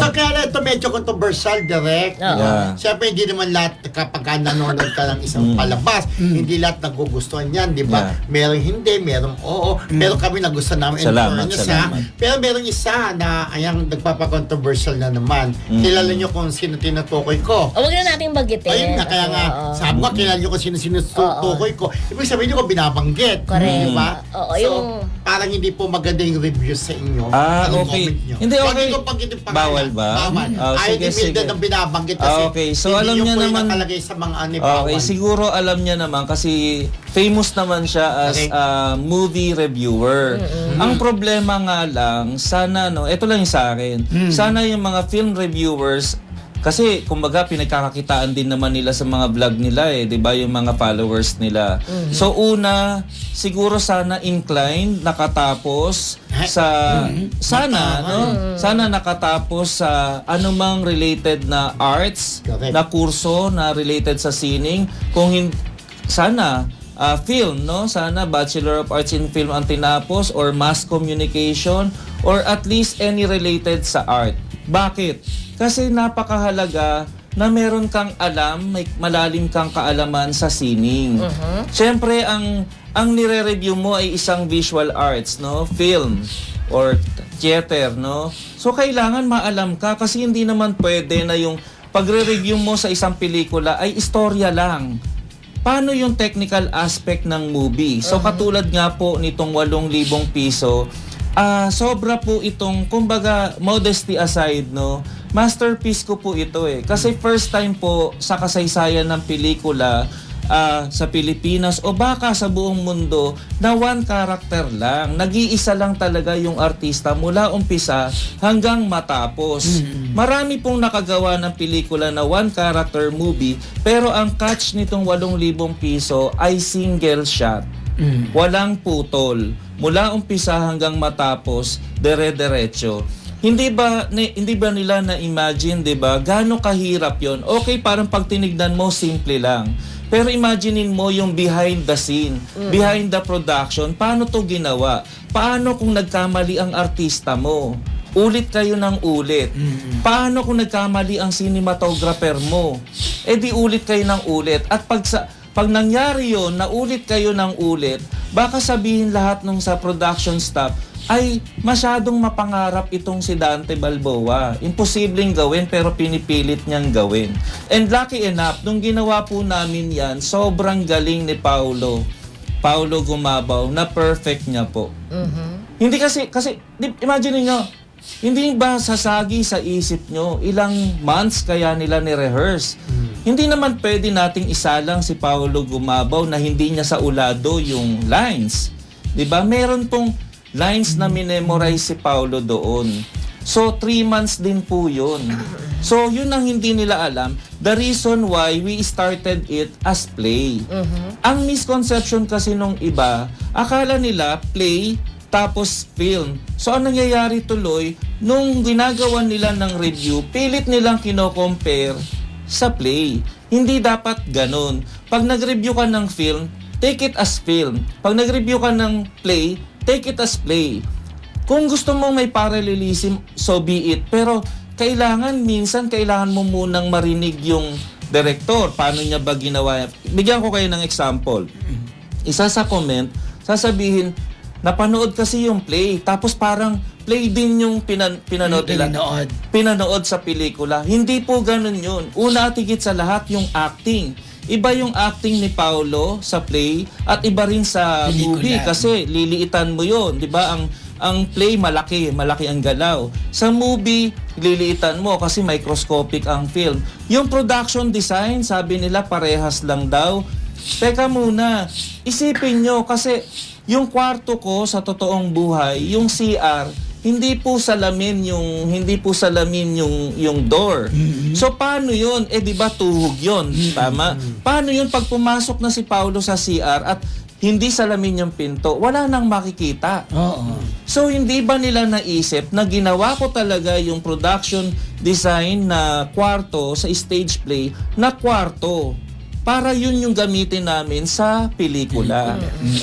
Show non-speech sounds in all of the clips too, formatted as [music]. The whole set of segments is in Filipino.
So kaya na ito medyo controversial, direct. Oo. Yeah. Siyempre, hindi naman lahat kapag ka nanonood ka ng isang palabas, hindi lahat nagugustuhan yan, di ba? Mm. Yeah. Merong hindi, merong oo. Pero kami nagustuhan namin. in Salamat, fairness, salamat. Pero merong isa na ayang nagpapa-controversial na naman. Mm. Kilala nyo kung sino tinutukoy ko. O, wag na nating bagitin. Ayun nga, kaya nga, Oo. sabi ko, kilala nyo kung sino-sino tutukoy ko. Ibig sabihin nyo ko binabanggit. Correct. Di ba? Oo, so, yung- parang hindi po maganda yung reviews sa inyo. Ah, Anong okay. comment nyo? Hindi, okay. nyo panggitin yung pangalan. Bawal ba? Bawal. Oh, Ayaw sige, ni Milda sige. ng binabanggit kasi Ah, okay. So, hindi alam nyo niya naman- nakalagay sa mga ano, bawal. Okay, siguro alam niya naman kasi famous naman siya as Okay. a movie reviewer. Ang problema nga lang, sana no, ito lang yung sa akin. Mm. Sana yung mga film reviewers kasi kumbaga pinagkakakitaan din naman nila sa mga vlog nila eh, 'di ba, yung mga followers nila. So una, siguro sana inclined nakatapos sa sana no, sana nakatapos sa anumang related na arts Correct. na kurso na related sa sining. Kung hin- sana ah, film no? Sana Bachelor of Arts in Film ang tinapos or mass communication or at least any related sa art. Bakit kasi napakahalaga na meron kang alam, may malalim kang kaalaman sa sining. Siyempre, ang ang nire-review mo ay isang visual arts, no? Film or theater, no? So, kailangan maalam ka kasi hindi naman pwede na yung pagre-review mo sa isang pelikula ay istorya lang. Paano yung technical aspect ng movie? So, katulad nga po nitong 8,000 piso, ah sobra po itong, kumbaga, modesty aside, no? Masterpiece ko po ito eh. Kasi first time po sa kasaysayan ng pelikula, ah, sa Pilipinas o baka sa buong mundo na one character lang. Nag-iisa lang talaga yung artista mula umpisa hanggang matapos. Marami pong nakagawa ng pelikula na one character movie pero ang catch nitong 8,000 piso ay single shot. Walang putol. Mula umpisa hanggang matapos, dire-diretso. Hindi ba ni, hindi ba nila na imagine, 'di ba? Gaano kahirap 'yon? Okay, parang pag tinignan mo simple lang. Pero imaginein mo yung behind the scene, behind the production, paano to ginawa? Paano kung nagkamali ang artista mo? Ulit kayo ng ulit. Paano kung nagkamali ang cinematographer mo? Eh di ulit kayo ng ulit. At pag sa pag nangyari yon na ulit kayo ng ulit, baka sabihin lahat nung sa production staff ay masyadong mapangarap itong si Dante Balboa. Imposibleng gawin pero pinipilit niyang gawin. And lucky enough, nung ginawa po namin yan, sobrang galing ni Paulo. Paulo Gumabaw na perfect niya po. Hindi kasi, kasi imagine niyo hindi ba sasagi sa isip nyo ilang months kaya nila ni-rehearse? Hindi naman pwede nating isalang si Paolo Gumabaw na hindi niya sa ulado yung lines. 'Di ba? Meron pong lines na minemorize si Paolo doon. So, three months din po yun. So, yun ang hindi nila alam. The reason why we started it as play. Ang misconception kasi nung iba, akala nila play tapos film. So, ang nangyayari tuloy, nung ginagawa nila ng review, pilit nilang kino-compare sa play. Hindi dapat ganun. Pag nag-review ka ng film, take it as film. Pag nag-review ka ng play, take it as play. Kung gusto mo may parallelism, so be it. Pero kailangan, minsan kailangan mo munang marinig yung director. Paano niya ba ginawa? Bigyan ko kayo ng example. Isa sa comment, sasabihin, napanood kasi yung play. Tapos parang play din yung pinan, pinanood nila Pinanood. pinanood sa pelikula. Hindi po ganun yun. Una at higit sa lahat yung acting. Iba yung acting ni Paolo sa play at iba rin sa Pelikula. movie kasi liliitan mo yon, 'di ba? Ang ang play malaki, malaki ang galaw. Sa movie, liliitan mo kasi microscopic ang film. Yung production design, sabi nila parehas lang daw. Teka muna, isipin nyo kasi yung kwarto ko sa totoong buhay, yung CR, hindi po salamin yung hindi po salamin yung yung door. So paano 'yun? Eh di ba tuhog 'yun, tama? Paano 'yun pag pumasok na si Paulo sa CR at hindi salamin yung pinto, wala nang makikita. Oo. So hindi ba nila naisip na ginawa ko talaga yung production design na kwarto sa stage play na kwarto? Para yun yung gamitin namin sa pelikula.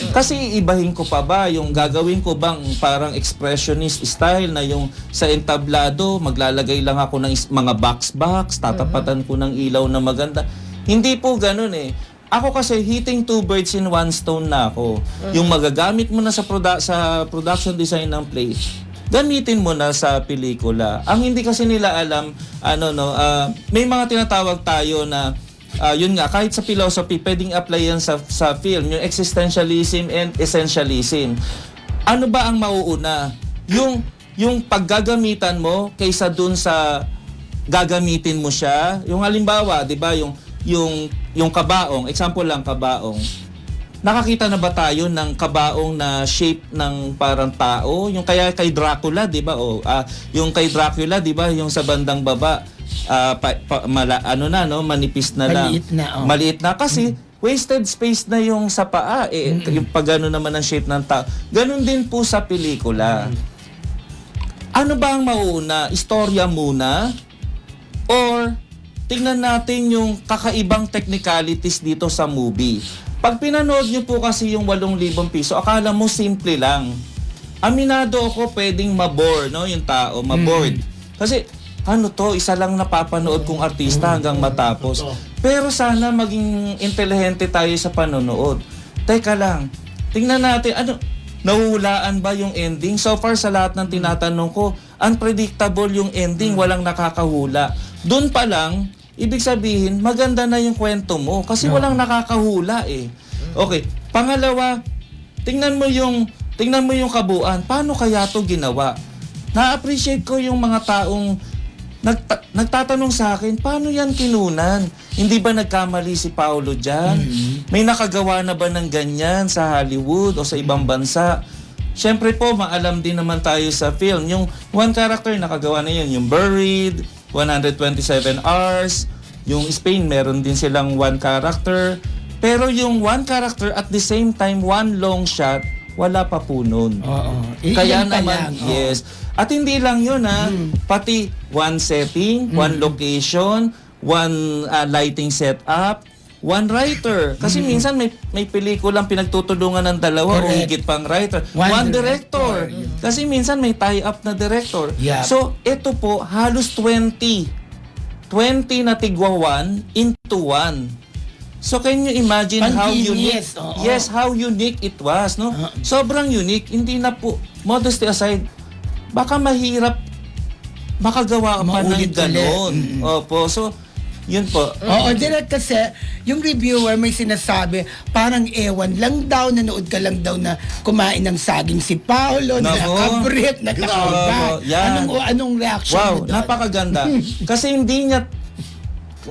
Kasi ibahin ko pa ba, yung gagawin ko bang parang expressionist style na yung sa entablado, maglalagay lang ako ng mga box-box, tatapatan ko ng ilaw na maganda. Hindi po ganun eh. Ako kasi hitting two birds in one stone na ako. Yung magagamit mo na sa produ- sa production design ng play, gamitin mo na sa pelikula. Ang hindi kasi nila alam, ano no, ah, may mga tinatawag tayo na ah, yun nga, kahit sa philosophy, pwedeng apply yan sa, sa film, yung existentialism and essentialism. Ano ba ang mauuna? Yung, yung paggagamitan mo kaysa dun sa gagamitin mo siya. Yung halimbawa, 'di ba, yung yung yung kabaong, example lang kabaong. Nakakita na ba tayo ng kabaong na shape ng parang tao? Yung kaya kay Dracula, 'di ba? O ah, yung kay Dracula, 'di ba, yung sa bandang baba ah, pa- pa- mala- ano na no, manipis na lang. Maliit na, oh. Maliit na kasi wasted space na yung sa paa eh yung pag ano naman ang shape ng tao. Ganun din po sa pelikula. Ano ba ang mauuna? Istorya muna? Or tingnan natin yung kakaibang technicalities dito sa movie. Pag pinanood nyo po kasi yung 8,000 piso, akala mo simple lang. Aminado ako pwedeng mabore, no, yung tao, mabored. Kasi ano to, isa lang napapanood kong artista hanggang matapos. Pero sana maging intelihente tayo sa panonood. Teka lang, tingnan natin, ano, nahuhulaan ba yung ending? So far sa lahat ng tinatanong ko, unpredictable yung ending, walang nakakahula. Doon pa lang, ibig sabihin, maganda na yung kwento mo kasi walang nakakahula eh. Okay, pangalawa, tingnan mo yung tingnan mo yung kabuuan. Paano kaya to ginawa? Na-appreciate ko yung mga taong nagta- nagtatanong sa akin, paano yan kinunan? Hindi ba nagkamali si Paolo dyan? May nakagawa na ba ng ganyan sa Hollywood o sa ibang bansa? Siyempre po, maalam din naman tayo sa film. Yung one character, nakagawa na yun. Yung Buried, 127 Hours. Yung Spain, meron din silang one character. Pero yung one character, at the same time, one long shot, wala pa po nun. Oo. Eh, Kaya yan pa naman, lang, oo. yes. At hindi lang yun ha, pati one setting, one location, one uh, lighting setup, one writer. Kasi minsan may may pelikulang pinagtutulungan ng dalawa o Correct. higit pang writer. One One, director. director. Kasi minsan may tie-up na director. Yeah. So, ito po, halos 20. 20 na tigwa 1 into 1. So can you imagine how unique oo. Yes, how unique it was, no? Ah. Sobrang unique, hindi na po modesty aside, baka mahirap makagawa pa ng Maulit-ulit. ganon. Mm. Opo, so yun po. Oo, direct kasi yung reviewer may sinasabi, parang ewan lang daw, nanood ka lang daw na kumain ng saging si Paolo, Nako. nakabrit, nakakaba. Grabe, yan. Anong, anong reaction Wow, mo doon? napakaganda. [laughs] Kasi hindi niya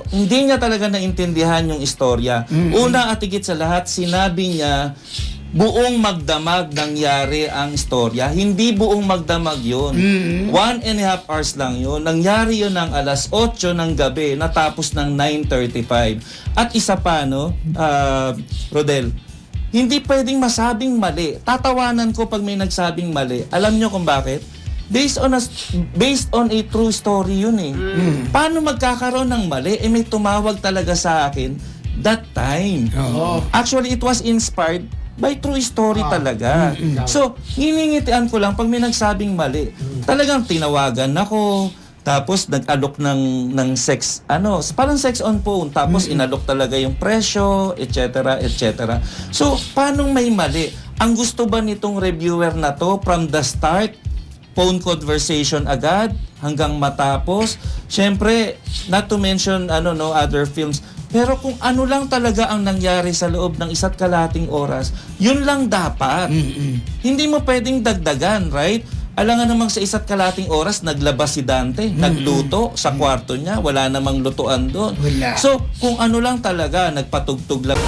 hindi niya talaga naintindihan yung istorya. Una at higit sa lahat, sinabi niya buong magdamag nangyari ang istorya. Hindi buong magdamag yun. One and a half hours lang yun. Nangyari yun ng alas 8 ng gabi, natapos ng 9.35. At isa pa, no, ah, Rodel, hindi pwedeng masabing mali. Tatawanan ko pag may nagsabing mali. Alam nyo kung bakit? Based on a, based on a true story yun eh. Paano magkakaroon ng mali? Eh may tumawag talaga sa akin that time. Oo. Actually, it was inspired by true story talaga. So, nginingitian ko lang pag may nagsabing mali. Talagang tinawagan ako, tapos nag-alok ng, ng sex, ano, parang sex on phone, tapos inalok talaga yung presyo, etc., etc. So, paano may mali? Ang gusto ba nitong reviewer na to from the start, phone conversation agad hanggang matapos. Siyempre, not to mention ano no other films. Pero kung ano lang talaga ang nangyari sa loob ng isa't kalating oras, yun lang dapat. Hindi mo pwedeng dagdagan, right? Alam nga namang sa isa't kalating oras, naglabas si Dante, nagluto sa kwarto niya, wala namang lutuan doon. Wala. So, kung ano lang talaga, nagpatugtog lang.